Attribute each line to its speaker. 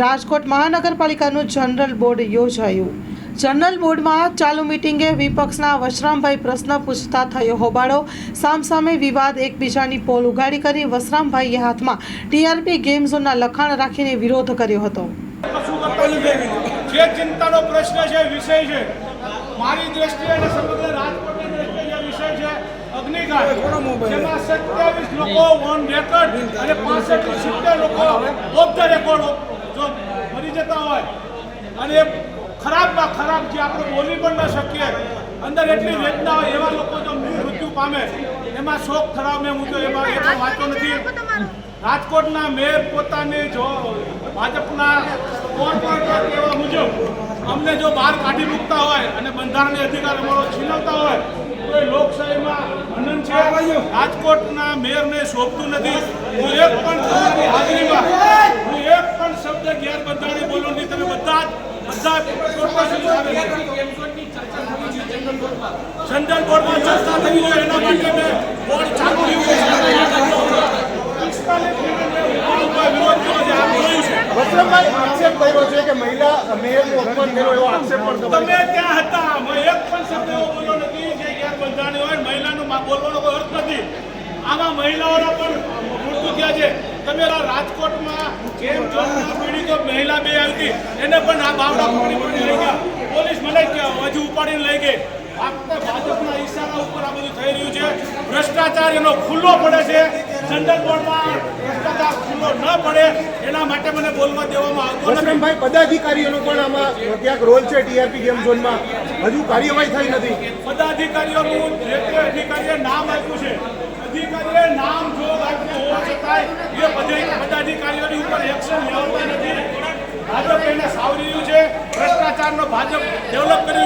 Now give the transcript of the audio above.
Speaker 1: રાજકોટ મહાનગરપાલિકાનું general board યોજાયું. General બોર્ડમાં ચાલુ મિટિંગે વિપક્ષના વશરામભાઈ પ્રશ્ન પૂછતા થયો હોબાળો. સામસામે વિવાદ એકબીજાની પોલ ઉગાડી કરી વશરામભાઈએ હાથમાં ટીઆરપી ગેમ ઝોનના લખાણ રાખીને વિરોધ કર્યો હતો.
Speaker 2: અગ્નિકાંડ. જેમાં સત્યાવીસ લોકો રેકોર્ડ અને પાસઠ સિત્તેર લોકો ઓફ ધ રેકોર્ડ જો મરી જતા હોય અને એ ખરાબમાં ખરાબ જે આપણે બોલી પણ ન શકીએ, અંદર એટલી વેદના હોય એવા લોકો જો મૃત્યુ પામે, એમાં શોક ખરાબ મેં હું તો એમાં એ તો વાંચતો નથી. રાજકોટના મેયર પોતાની જો ભાજપના કોર્પોરેટર કહેવા મુજબ, અમને જો બહાર કાઢી મૂકતા હોય અને બંધારણીય અધિકાર અમારો છીનવતા હોય, તો એ લોકશાહીમાં હનન છે. રાજકોટના મેયરને શોભતું નથી. હું એક પણ તમારી હું એક પણ શબ્દ ગેરબંધારણી બોલો નહીં તમે બધા જ બધા કોર્પોરેશન સામે જનરલ બોર્ડમાં ચર્ચા થઈ જોઈએ. એના માટે મેં બોર્ડ ચાલુ
Speaker 3: વસરામભાઈ આક્ષેપ કર્યો છે કે મહિલા મેયરનું અપમાન કર્યો એવો આક્ષેપ પણ
Speaker 2: તમે ત્યાં હતા. એક પણ શબ્દ એવો બોલ્યો નથી જે ગેરબંધારણી હોય. મહિલાનું મા- બોલવાનો કોઈ અર્થ નથી. આમાં મહિલાઓના પણ મૃત્યુ થયા છે. તમે રાજકોટમાં કેમ જોનના પીડિતો મહિલા બે આવતી એને પણ આ બાવડા પકડી પકડી લઈ ગયા પોલીસ મને હજુ લઈ ગઈ. ફક્ત ભાજપના ઈશારા ઉપર આ બધું થઈ રહ્યું છે. ભ્રષ્ટાચાર એનો ખુલ્લો પડે છે. જનરલ બોર્ડમાં ભ્રષ્ટાચાર ખુલ્લો ન પડે. એના માટે મને બોલવા દેવામાં આવતો નથી.
Speaker 3: પદાધિકારીઓનો પણ આમાં ક્યાંક રોલ છે ટીઆરપી ગેમ ઝોનમાં? હજુ કાર્યવાહી થઈ નથી.
Speaker 2: પદાધિકારીઓનું જે તે અધિકારીએ નામ આપ્યું છે. અધિકારીએ નામ જો આપ્યું હોવા છતાંય એ પદાધિકારીઓની ઉપર એક્શન લેવાતા નથી. ભાજપ એને સાવરી રહ્યું છે. ભ્રષ્ટાચારનો ભાજપ ડેવલપ કરી